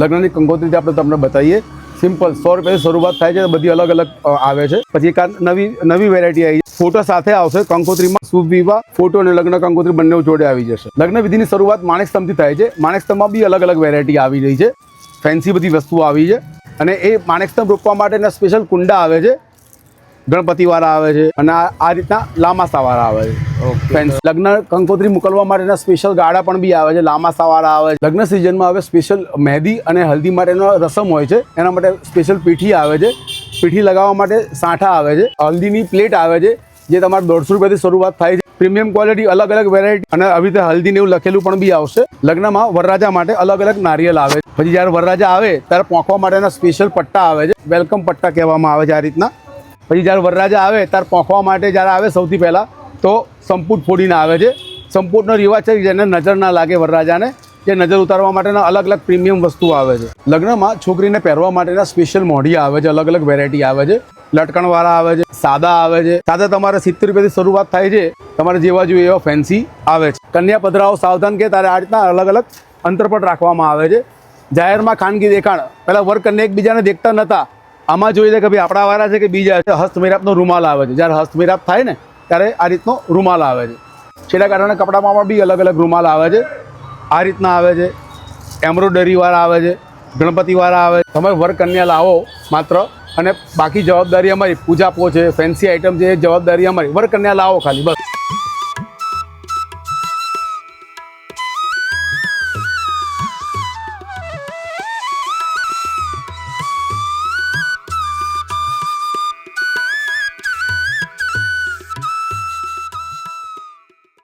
લગ્નની કંકોત્રી આપણે તમને બતાવીએ સિમ્પલ સો રૂપિયાથી શરૂઆત થાય છે, બધી અલગ અલગ આવે છે. પછી એક નવી નવી વેરાયટી આવી ફોટો સાથે આવશે કંકોત્રીમાં શુભ, વિવાહ ફોટો અને લગ્ન કંકોત્રી બંને જોડે આવી જશે. લગ્ન વિધિની શરૂઆત માણેકસ્તંભથી થાય છે. માણેકસ્તંભમાં બી અલગ અલગ વેરાયટી આવી રહી છે. ફેન્સી બધી વસ્તુઓ આવી છે. અને એ માણેકસ્તંભ રોપવા માટેના સ્પેશિયલ કુંડા આવે છે. ગણપતિવાળા આવે છે અને આ રીતના લામાસા વાળા આવે છે. લગ્ન કંકોત્રી મોકલવા માટેના સ્પેશિયલ ગાડા પણ બી આવે છે. લાંબા વાળા આવે છે. લગ્ન સિઝનમાં હવે સ્પેશિયલ મહેંદી અને હલ્દી માટેનો રસમ હોય છે. એના માટે સ્પેશિયલ પીઠી આવે છે. પીઠી લગાવવા માટે સાંઠા આવે છે. હલ્દીની પ્લેટ આવે છે જે તમારે દોઢસો રૂપિયાથી શરૂઆત થાય છે. પ્રીમિયમ ક્વોલિટી અલગ અલગ વેરાયટી અને આવી રીતે હલ્દી ને એવું લખેલું પણ બી આવશે. લગ્નમાં વરરાજા માટે અલગ અલગ નારિયેલ આવે છે. પછી જ્યારે વરરાજા આવે ત્યારે પોંખવા માટેના સ્પેશિયલ પટ્ટા આવે છે. વેલકમ પટ્ટા કહેવામાં આવે છે આ રીતના. પછી જ્યારે વરરાજા આવે, ત્યારે પોંખવા માટે જ્યારે આવે સૌથી પહેલાં, તો સંપૂટ ફોડીને આવે છે. સંપૂટનો રિવાજ છે જેને નજર ના લાગે વરરાજાને, જે નજર ઉતારવા માટેના અલગ અલગ પ્રીમિયમ વસ્તુ આવે છે. લગ્નમાં છોકરીને પહેરવા માટેના સ્પેશિયલ મોઢિયા આવે છે અલગ અલગ વેરાયટી આવે છે. લટકણવાળા આવે છે, સાદા આવે છે. સાદા તમારે સિત્તેર રૂપિયાથી શરૂઆત થાય છે, તમારે જેવા જોઈએ એવા ફેન્સી આવે છે. કન્યા પધરાઓ સાવધાન કે તારે આ રીતના અલગ અલગ અંતરપટ રાખવામાં આવે છે. જાહેરમાં ખાનગી દેખાણ. પહેલાં વર કન્યા એકબીજાને દેખતા નહોતા આમાં જોઈએ લે કે ભાઈ આપણા વાળા છે કે બીજા છે, હસ્તમેરાપનો રૂમાલ આવે છે. જ્યારે હસ્તમેરાપ થાય ને, ત્યારે આ રીતનો રૂમાલ આવે છે. છેલ્લા કારણે કપડામાં પણ બી અલગ અલગ રૂમાલ આવે છે. આ રીતના આવે છે. એમ્બ્રોઇડરીવાળા આવે છે. ગણપતિવાળા આવે છે. તમે વર્ક કન્યા લાવો માત્ર અને બાકી જવાબદારી અમારી પૂજાપો છે, ફેન્સી આઇટમ છે, એ જવાબદારી અમારી. વર્ક કન્યા લાવો ખાલી, બસ.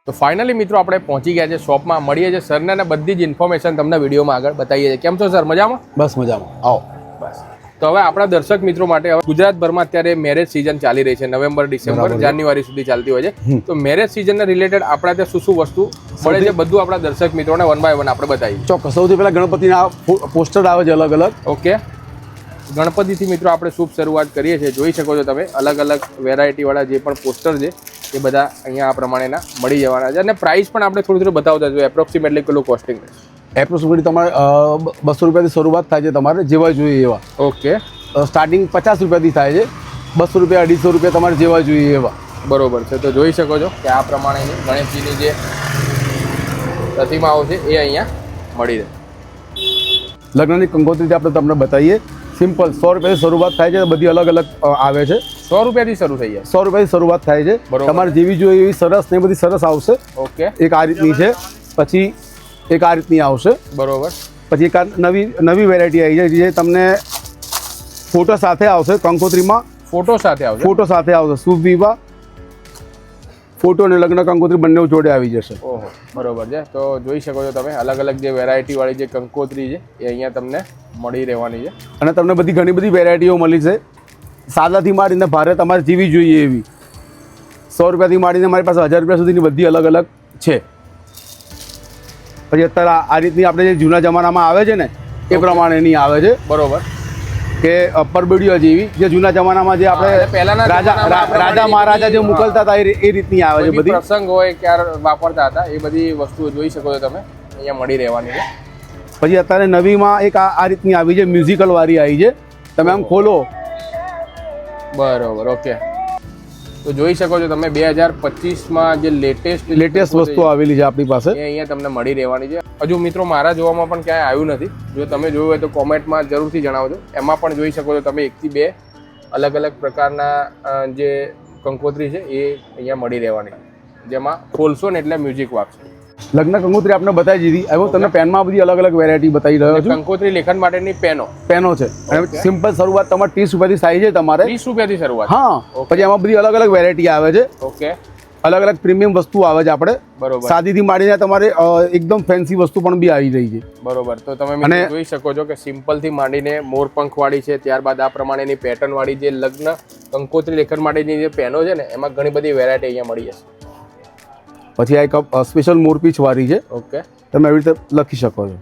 તો ફાઇનલી મિત્રો આપણે પહોંચી ગયા છે શોપમાં મળીએ છીએ સરને અને બધી જ ઇન્ફોર્મેશન તમને વિડીયોમાં આગળ બતાવીએ છીએ. કેમ છો સર? મજામાં? બસ મજામાં. આવો. બસ તો હવે આપણા દર્શક મિત્રો માટે હવે ગુજરાતભરમાં અત્યારે મેરેજ સિઝન ચાલી રહી છે. નવેમ્બર ડિસેમ્બર જાન્યુઆરી સુધી ચાલતી હોય છે. તો મેરેજ સિઝનને રિલેટેડ આપણા ત્યાં શું શું વસ્તુ મળે છે બધું આપણા દર્શક મિત્રોને વન બાય વન આપણે બતાવીએ. ચોક્કસ. સૌથી પહેલાં ગણપતિના પોસ્ટર આવે છે અલગ અલગ. ઓકે. ગણપતિથી મિત્રો આપણે શુભ શરૂઆત કરીએ છીએ. જોઈ શકો છો તમે અલગ અલગ વેરાયટીવાળા જે પણ પોસ્ટર છે એ બધા અહીંયા આ પ્રમાણેના મળી જવાના છે. અને પ્રાઇસ પણ આપણે થોડું થોડું બતાવતા જોઈએ. એપ્રોક્સિમેટલી કેટલું કોસ્ટિંગ એપ્રોક્સિમેટલી તમારે બસો રૂપિયાથી શરૂઆત થાય છે તમારે જેવા જોઈએ એવા. ઓકે સ્ટાર્ટિંગ પચાસ રૂપિયાથી થાય છે. બસો રૂપિયા અઢીસો રૂપિયા તમારે જેવા જોઈએ એવા. બરોબર છે. તો જોઈ શકો છો કે આ પ્રમાણેની ગણેશજીની જે પ્રતિમાઓ છે એ અહીંયા મળી રહે. લગ્નની કંકોત્રી આપણે તમને બતાવીએ સિમ્પલ સો રૂપિયાથી શરૂઆત થાય છે બધી અલગ અલગ આવે છે. સો રૂપિયાથી શરૂ થઈ જાય. સો રૂપિયાથી શરૂઆત થાય છે. તમારે જેવી જોઈએ એવી સરસ ને બધી સરસ આવશે. ઓકે. એક આ રીતની છે. પછી એક આ રીતની આવશે. બરોબર. પછી એક નવી નવી વેરાયટી આવી છે જે તમને ફોટો સાથે આવશે કંકોત્રીમાં. ફોટો સાથે આવશે? ફોટો સાથે આવશે. શુભ વિવાહ. ફોટો અને લગ્ન કંકોત્રી બંને જોડે આવી જશે. ઓહો બરોબર છે. તો જોઈ શકો છો તમે અલગ અલગ જે વેરાયટી વાળી જે કંકોત્રી છે એ અહીંયા તમને મળી રહેવાની છે. અને તમને બધી ઘણી બધી વેરાયટીઓ મળી છે. સાદાથી માંડીને ભારે તમારે જેવી જોઈએ એવી. સો રૂપિયાથી માંડીને મારી પાસે હજાર રૂપિયા સુધીની બધી અલગ અલગ છે. પછી અત્યારે આ- રીતની આપણે જે જૂના જમાનામાં આવે છે ને એ પ્રમાણેની આવે છે બરોબર. કે પરબડીઓ જેવી જે જૂના જમાનામાં જે આપણે પહેલાના રાજા રાજા મહારાજા જે મોકલતા હતા એ રીતની આવે છે બધી પ્રસંગ હોય ક્યારે વાપરતા હતા એ બધી વસ્તુઓ જોઈ શકો છો તમે. અહીંયા મળી રહેવાની છે. પછી અત્યારે નવીમાં એક આ આ રીતની આવી છે મ્યુઝિકલ વાળી આવી છે. તમે આમ ખોલો બરોબર ઓકે. તો જોઈ શકો છો તમે બે હજાર પચીસમાં જે લેટેસ્ટ લેટેસ્ટ વસ્તુ આવેલી છે આપણી પાસે. અહીંયા તમને મળી રહેવાની છે. હજુ મિત્રો મારા જોવામાં પણ ક્યાંય આવ્યું નથી. જો તમે જોયું હોય તો કોમેન્ટમાં જરૂરથી જણાવજો. એમાં પણ જોઈ શકો છો તમે એકથી બે અલગ અલગ પ્રકારના જે કંકોત્રી છે એ અહીંયા મળી રહેવાની. જેમાં ખોલશો ને એટલે મ્યુઝિક વાગશે. લગ્ન કંકોત્રી આપણે બતાવી દીધી. હવે તમને પેનમાં બધી અલગ અલગ વેરાયટી બતાવી રહ્યો છું. કંકોત્રી લેખન માટેની પેનો પેનો છે. અને સિમ્પલ શરૂઆત તમારે ત્રીસ રૂપિયાથી થાય છે તમારે. ત્રીસ રૂપિયાથી શરૂઆત. હા. પછી એમાં બધી અલગ અલગ વેરાયટી આવે છે. ઓકે અલગ અલગ પ્રીમિયમ વસ્તુ આવે છે આપણે. બરોબર. સાદીથી માંડીને તમારે એકદમ ફેન્સી વસ્તુ પણ બી આવી રહી છે. બરોબર. તો તમે મને જોઈ શકો છો કે સિમ્પલથી માંડીને મોરપંખ વાળી છે ત્યારબાદ આ પ્રમાણેની પેટર્ન વાળી જે લગ્ન કંકોત્રી લેખન માટેની જે પેનો છે ને એમાં ઘણી બધી વેરાયટી અહીંયા મળી જશે. પછી આ એક સ્પેશિયલ મોરપીછવાળી છે. ઓકે તમે એવી રીતે લખી શકો છો.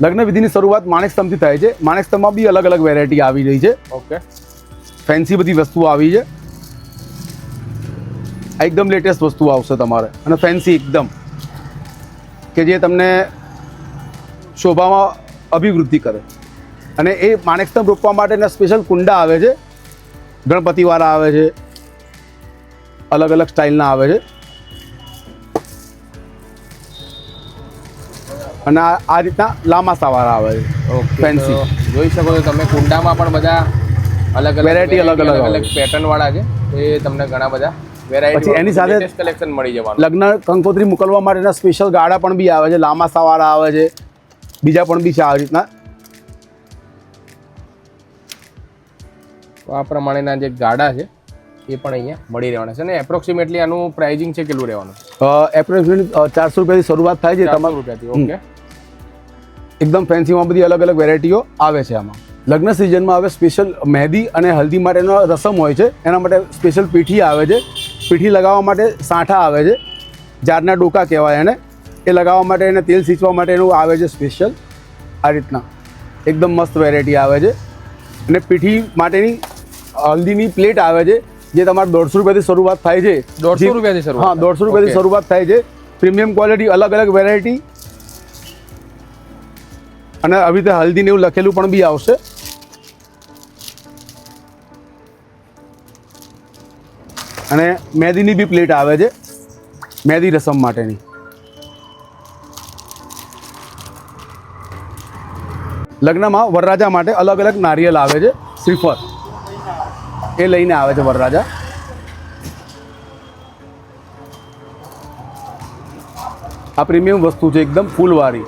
લગ્ન વિધિની શરૂઆત માણેકસ્તંભથી થાય છે. માણેકસ્તંભમાં બી અલગ અલગ વેરાયટી આવી રહી છે. ઓકે ફેન્સી બધી વસ્તુઓ આવી છે. એકદમ લેટેસ્ટ વસ્તુ આવશે તમારે. અને ફેન્સી એકદમ. કે જે તમને શોભામાં અભિવૃદ્ધિ કરે. અને એ માણેકસ્તંભ રોપવા માટેના સ્પેશિયલ કુંડા આવે છે. ગણપતિવાળા આવે છે. અલગ અલગ સ્ટાઇલના આવે છે. અને આ રીતના લાંબા સાવાળા આવે છે. Fancy. જોઈ શકો છો તમે કુંડામાં પણ બધા અલગ અલગ વેરાયટી અલગ અલગ અલગ. પેટર્ન વાળા છે. એ તમને ઘણા બધા વેરાયટી એની સાથે- કલેક્શન મળી જવાનું. લગ્ન કંકોત્રી મોકલવા માટેના સ્પેશિયલ ગાડા પણ બી આવે છે. લાંબા સાવાળા આવે છે. બીજા પણ બી છે આ રીતના. આ પ્રમાણેના જે ગાડા છે એ પણ અહીંયા મળી રહેવાના છે. અને એપ્રોક્સિમેટલી આનું પ્રાઇઝિંગ છે કેટલું રહેવાનું? એપ્રોક્સિમેટલી ચારસો રૂપિયાથી શરૂઆત થાય છે. તમારા રૂપિયાથી ઓકે એકદમ ફેન્સીમાં બધી અલગ અલગ વેરાયટીઓ આવે છે આમાં. લગ્ન સિઝનમાં હવે સ્પેશિયલ મહેંદી અને હલ્દી માટેનો રસમ હોય છે. એના માટે સ્પેશિયલ પીઠી આવે છે. પીઠી લગાવવા માટે સાંઠા આવે છે. જાડના ડોકા કહેવાય એને. એ લગાવવા માટે એને તેલ સિંચવા માટેનું આવે છે સ્પેશિયલ આ રીતના. એકદમ મસ્ત વેરાયટી આવે છે. અને પીઠી માટેની હલ્દીની પ્લેટ આવે છે. જે તમારે દોઢસો રૂપિયાથી શરૂઆત થાય છે. દોઢસો રૂપિયાથી શરૂઆત હા દોઢસો રૂપિયાથી શરૂઆત થાય છે. પ્રીમિયમ ક્વોલિટી અલગ અલગ વેરાયટી અને આવી રીતે હલ્દી ને એવું લખેલું પણ બી આવશે. અને મહેંદીની બી પ્લેટ આવે છે. મહેંદી રસમ માટેની. લગ્નમાં વરરાજા માટે અલગ અલગ નારિયેલ આવે છે. શ્રીફળ. એ લઈને આવે છે વરરાજા. આ પ્રીમિયમ વસ્તુ છે એકદમ ફૂલવાળી.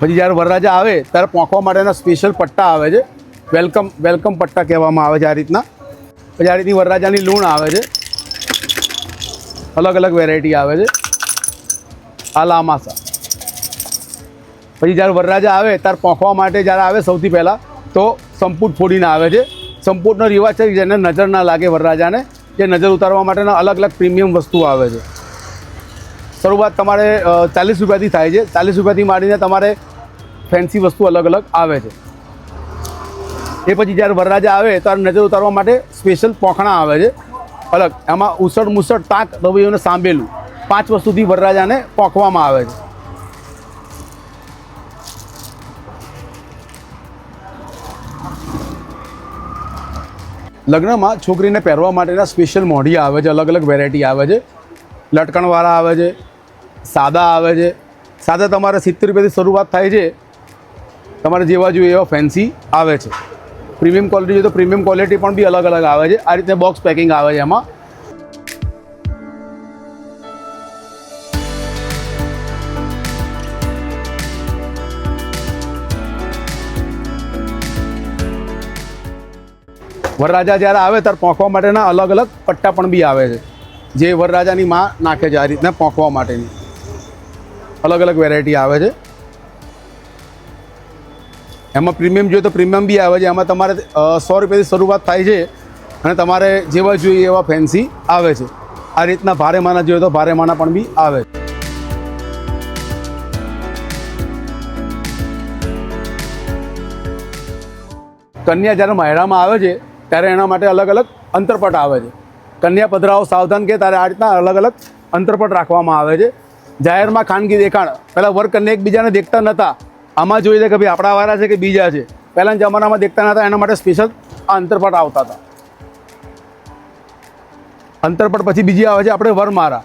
પછી જ્યારે વરરાજા આવે, ત્યારે પોંખવા માટેના સ્પેશિયલ પટ્ટા આવે છે. વેલકમ વેલકમ પટ્ટા કહેવામાં આવે છે આ રીતના. પછી આ રીતની વરરાજાની લૂણ આવે છે. અલગ અલગ વેરાયટી આવે છે. આ લામાસા. પછી જ્યારે વરરાજા આવે, ત્યારે પોંખવા માટે જ્યારે આવે સૌથી પહેલાં, તો સંપૂટ ફોડીને આવે છે. સંપૂટનો રિવાજ છે જેને નજર ના લાગે વરરાજાને જે નજર ઉતારવા માટેના અલગ અલગ પ્રીમિયમ વસ્તુઓ આવે છે. શરૂઆત તમારે ચાલીસ રૂપિયાથી થાય છે. ચાલીસ રૂપિયાથી માંડીને તમારે ફેન્સી વસ્તુ અલગ અલગ આવે છે. એ પછી જ્યારે વરરાજા આવે, ત્યારે નજર ઉતારવા માટે સ્પેશિયલ પોખણા આવે છે. અલગ. એમાં ઉસળ મુસળ તાક રવૈયોને સાંભેલું. પાંચ વસ્તુથી વરરાજાને પોખવામાં આવે છે. લગ્નમાં છોકરીને પહેરવા માટેના સ્પેશિયલ મોઢિયા આવે છે, અલગ અલગ વેરાયટી આવે છે. લટકણવાળા આવે છે, સાદા આવે છે. સાદા તમારે સિત્તેર રૂપિયાથી શરૂઆત થાય છે, તમારે જેવા જોઈએ એવા ફેન્સી આવે છે. પ્રીમિયમ ક્વોલિટી જોઈએ તો પ્રીમિયમ ક્વોલિટી પણ બી અલગ અલગ આવે છે. આ રીતે બોક્સ પેકિંગ આવે છે એમાં. વરરાજા જ્યારે આવે ત્યારે પોંખવા માટેના અલગ અલગ પટ્ટા પણ બી આવે છે. જે વરરાજાની માં નાખે છે આ રીતના પોંખવા માટેની. અલગ અલગ વેરાયટી આવે છે. એમાં પ્રીમિયમ જોઈએ તો પ્રીમિયમ બી આવે છે. એમાં તમારે સો રૂપિયાથી શરૂઆત થાય છે અને તમારે જેવા જોઈએ એવા ફેન્સી આવે છે. આ રીતના ભારે માના જોઈએ તો ભારે માના પણ બી આવે છે. કન્યા જ્યારે માયરામાં આવે છે ત્યારે એના માટે અલગ અલગ અંતરપટ આવે છે. કન્યા પધરાઓ સાવધાન કે ત્યારે આ રીતના અલગ અલગ અંતરપટ રાખવામાં આવે છે. જાહેરમાં ખાનગી દેખાણ. પહેલાં વર કન્યા એકબીજાને દેખતા નહોતા આમાં જોઈએ છે કે ભાઈ આપણા વાળા છે કે બીજા છે. પહેલાંના જમાનામાં દેખતા નહોતા એના માટે સ્પેશિયલ આ અંતરપટ આવતા હતા. અંતરપટ પછી બીજી આવે છે આપણે વરમારા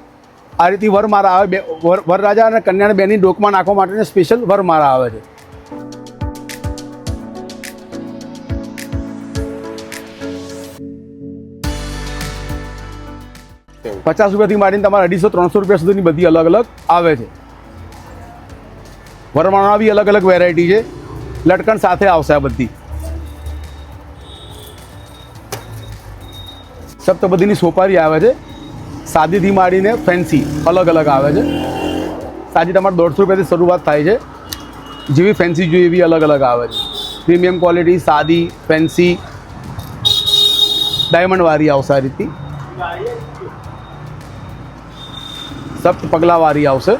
આ રીતની વરમારા આવે, બે, વર, વરરાજા અને કન્યાને બેની ડોકમાં નાખવા માટેની સ્પેશિયલ વરમારા આવે છે. પચાસ રૂપિયાથી માંડીને તમારે અઢીસો, ત્રણસો રૂપિયા સુધીની બધી અલગ અલગ આવે છે. વરમાળા બી અલગ અલગ વેરાયટી છે. લટકણ સાથે આવશે આ બધી. સપ્તબદીની સોપારી આવે છે. સાદીથી માંડીને ફેન્સી અલગ અલગ આવે છે. સાદી તમારે દોઢસો રૂપિયાથી શરૂઆત થાય છે. જેવી ફેન્સી જોઈએ એવી અલગ અલગ આવે છે. પ્રીમિયમ ક્વોલિટી સાદી ફેન્સી ડાયમંડવાળી આવશે આ રીતની. સપ્ત પગલાવાળી આવશે.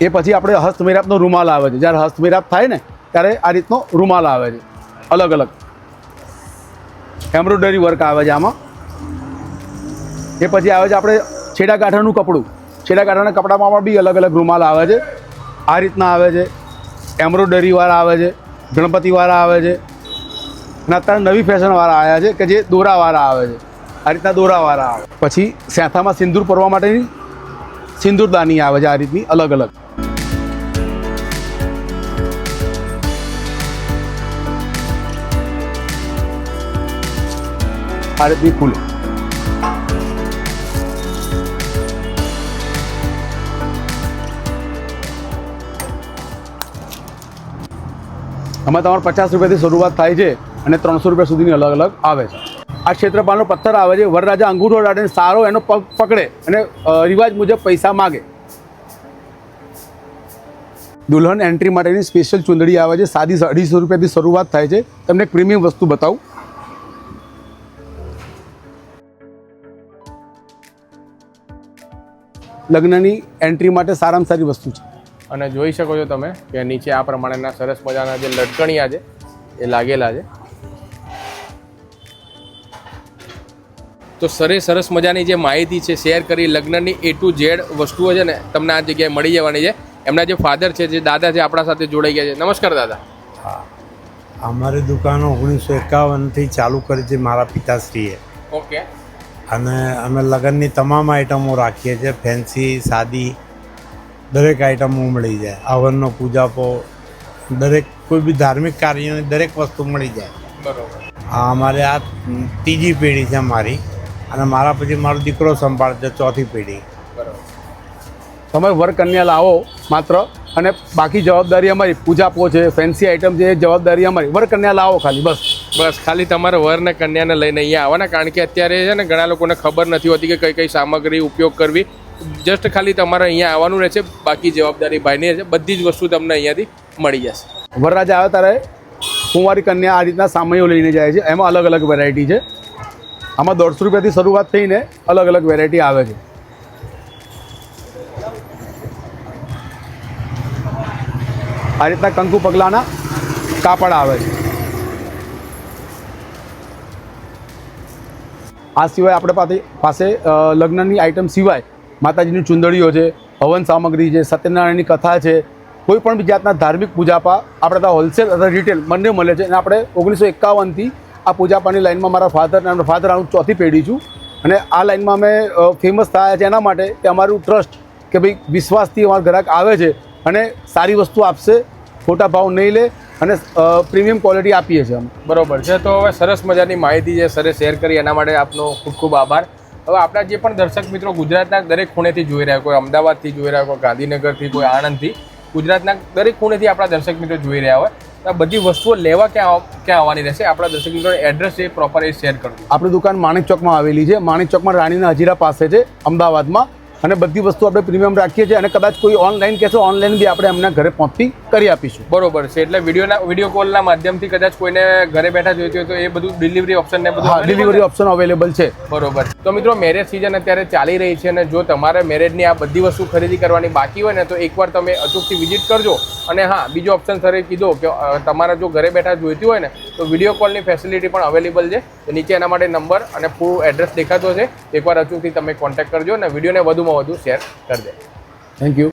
એ પછી આપણે હસ્તમેરાપનો રૂમાલ આવે છે. જ્યારે હસ્તમેરાપ થાય ને, ત્યારે આ રીતનો રૂમાલ આવે છે. અલગ અલગ. એમ્બ્રોઇડરી વર્ક આવે છે આમાં. એ પછી આવે છે આપણે છેડા કાંઠાનું કપડું. છેડા કાંઠાના કપડામાં પણ બી અલગ અલગ રૂમાલ આવે છે. આ રીતના આવે છે. એમ્બ્રોઇડરીવાળા આવે છે. ગણપતિવાળા આવે છે. અને અત્યારે નવી ફેશનવાળા આવ્યા છે કે જે દોરાવાળા આવે છે. આ રીતના દોરાવાળા આવે. પછી સેથામાં સિંદૂર પરવા માટેની સિંદૂરદાની આવે છે આ રીતની અલગ અલગ. આ રીતની ફૂલ. આમાં તમારે પચાસ રૂપિયાથી શરૂઆત થાય છે અને ત્રણસો રૂપિયા સુધીની અલગ અલગ આવે છે. આ ક્ષેત્રપાલનો પથ્થર આવે છે. વરરાજા અંગૂઠો દાટીને સારો એનો પગ પકડે અને રિવાજ મુજબ પૈસા માગે. દુલ્હન એન્ટ્રી માટેની સ્પેશિયલ ચુંદડી આવે છે. સાદી અઢીસો રૂપિયાથી શરૂઆત થાય છે. તમને એક પ્રીમિયમ વસ્તુ બતાવું. લગ્નની એન્ટ્રી માટે સારામાં સારી વસ્તુ છે. અને જોઈ શકો છો તમે કે નીચે આ પ્રમાણેના સરસ મજાના જે લટકણિયા છે, એ લાગેલા છે. તો સરે સરસ મજાની જે માહિતી છે શેર કરી લગ્નની એ ટુ ઝેડ વસ્તુઓ છે ને તમને આ જગ્યાએ મળી જવાની છે. એમના જે ફાધર છે જે દાદા છે આપણા સાથે જોડાઈ ગયા છે. નમસ્કાર દાદા. હા. અમારી દુકાનો ઓગણીસો એકાવનથી ચાલુ કરી છે મારા પિતાશ્રીએ. ઓકે. અને અમે લગ્નની તમામ આઈટમો રાખીએ છીએ. ફેન્સી સાદી દરેક આઈટમો મળી જાય. હવનનો પૂજાપો દરેક કોઈ બી ધાર્મિક કાર્યની દરેક વસ્તુ મળી જાય. બરોબર. આ અમારે આ ત્રીજી પેઢી છે મારી અને મારા પછી મારો દીકરો સંભાળશે ચોથી પેઢી. બરોબર તમે વર કન્યા લાવો માત્ર અને બાકી જવાબદારી અમારી પૂજાપો છે ફેન્સી આઈટમ છે એ જવાબદારી અમારી. વર કન્યા લાવો ખાલી બસ. બસ ખાલી તમારે વર ને કન્યાને લઈને અહીંયા આવવાના કારણ કે અત્યારે છે ને ઘણા લોકોને ખબર નથી હોતી કે કઈ કઈ સામગ્રી ઉપયોગ કરવી. જસ્ટ ખાલી તમારે અહીંયા આવવાનું રહેશે બાકી જવાબદારી ભાઈની રહેશે બધી જ વસ્તુ તમને અહીંયાથી મળી જશે. વરરાજા આવે ત્યારે કુંવારી કન્યા આ રીતના સામયો લઈને જાય છે એમાં અલગ અલગ વેરાયટી છે. આમાં દોઢસો રૂપિયાથી શરૂઆત થઈને અલગ અલગ વેરાયટી આવે છે. આ રીતના કંકુ પગલાના કાપડ આવે છે. આ સિવાય આપણે પાસે પાસે લગ્નની આઇટમ સિવાય માતાજીની ચુંદડીઓ છે, હવન સામગ્રી છે, સત્યનારાયણની કથા છે, કોઈ પણ જાતના ધાર્મિક પૂજાપા આપણે ત્યાં હોલસેલ અથવા રિટેલ બંને મળે છે. અને આપણે ઓગણીસો એકાવનથી આ પૂજાપાની લાઈનમાં મારા ફાધર અને ફાધર હું ચોથી પેઢી છું. અને આ લાઈનમાં અમે ફેમસ થયા છે એના માટે કે અમારું ટ્રસ્ટ કે ભાઈ વિશ્વાસથી અમારા ગ્રાહક આવે છે અને સારી વસ્તુ આપશે, ખોટા ભાવ નહીં લે અને પ્રીમિયમ ક્વોલિટી આપીએ છીએ અમે. બરોબર છે, તો હવે સરસ મજાની માહિતી છે સરે શેર કરી એના માટે આપનો ખૂબ ખૂબ આભાર. હવે આપણા જે પણ દર્શક મિત્રો ગુજરાતના દરેક ખૂણેથી જોઈ રહ્યા કોઈ અમદાવાદથી જોઈ રહ્યા કોઈ ગાંધીનગરથી, કોઈ આણંદથી ગુજરાતના દરેક ખૂણેથી આપણા દર્શક મિત્રો જોઈ રહ્યા હોય આ બધી વસ્તુઓ લેવા ક્યાં ક્યાં આવવાની રહેશે? આપણા દર્શક મિત્રો એડ્રેસ એ પ્રોપર એ શેર કરો આપણી દુકાન માણેક ચોકમાં આવેલી છે. માણેક ચોકમાં રાણીના હજીરા પાસે છે. અમદાવાદમાં અને બધી વસ્તુ આપણે પ્રીમિયમ રાખીએ છીએ અને કદાચ કોઈ ઓનલાઈન કહેશે ઓનલાઈન બી આપણે એમના ઘરે પહોંચતી કરી આપીશું. બરોબર છે એટલે વિડીયોના વીડિયો કોલના માધ્યમથી કદાચ કોઈને ઘરે બેઠા જોઈતી હોય તો એ બધું ડિલિવરી ઓપ્શન ને બધું ડિલિવરી ઓપ્શન અવેલેબલ છે? બરોબર. તો મિત્રો મેરેજ સિઝન અત્યારે ચાલી રહી છે અને જો તમારે મેરેજની આ બધી વસ્તુ ખરીદી કરવાની બાકી હોય ને તો એકવાર તમે અચૂકથી વિઝિટ કરજો. અને હા બીજો ઓપ્શન સરે કીધો કે તમારા જો ઘરે બેઠા જોઈતી હોય ને તો વીડિયો કોલની ફેસિલિટી પણ અવેલેબલ છે. નીચે એના માટે નંબર અને પૂરું એડ્રેસ દેખાતો છે. એકવાર અચૂકથી તમે કોન્ટેક્ટ કરજો અને વિડીયોને વધુમાં વધુ શેર કરી દે. Thank you